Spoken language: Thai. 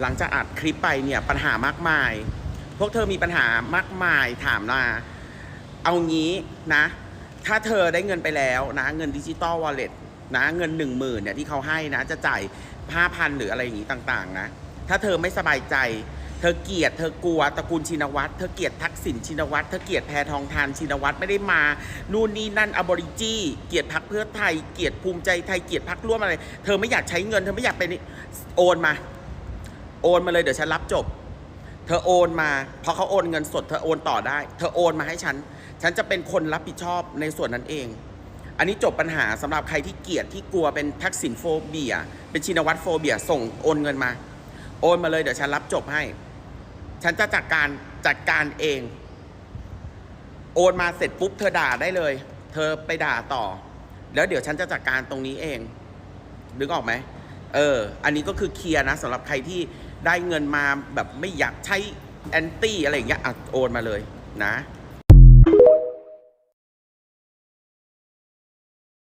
หลังจากอัดคลิปไปเนี่ยปัญหามากมาย พวกเธอมีปัญหามากมายถามมาเอางี้นะ ถ้าเธอได้เงินไปแล้วนะ เงินดิจิตอลวอลเล็ตนะเงินหนึ่งหมื่นเนี่ยที่เขาให้นะ จะจ่ายห้าพันหรืออะไรอย่างนี้ต่างๆนะ ถ้าเธอไม่สบายใจ เธอเกลียด เธอกลัวตระกูลชินวัตรเธอเกลียดทักษิณชินวัตรเธอเกลียดแพทองทานชินวัตรไม่ได้มา นู่นนี่นั่นอบริจีเกลียดพักเพื่อไทย เกลียดภูมิใจไทย เกลียดพักร่วมอะไร เธอไม่อยากใช้เงิน เธอไม่อยากเป็นโอนมา โอนมาเลยเดี๋ยวฉันรับจบ เธอโอนมาพอเขาโอนเงินสดเธอโอนต่อได้ เธอโอนมาให้ฉัน ฉันจะเป็นคนรับผิดชอบในส่วนนั้นเอง อันนี้จบปัญหาสำหรับใครที่เกลียดที่กลัวเป็นทักษิณโฟเบีย เป็นชินวัตรโฟเบีย ส่งโอนเงินมา โอนมาเลยเดี๋ยวฉันรับจบให้ ฉันจะจัดการจัดการเอง โอนมาเสร็จปุ๊บเธอด่าได้เลย เธอไปด่าต่อ แล้วเดี๋ยวฉันจะจัดการตรงนี้เองนึกออกไหม เออ อันนี้ก็คือเคลียร์นะสำหรับใครที่ได้เงินมาแบบไม่อยากใช้แอนตี้อะไรอย่างเงี้ยอะโอนมาเลยนะ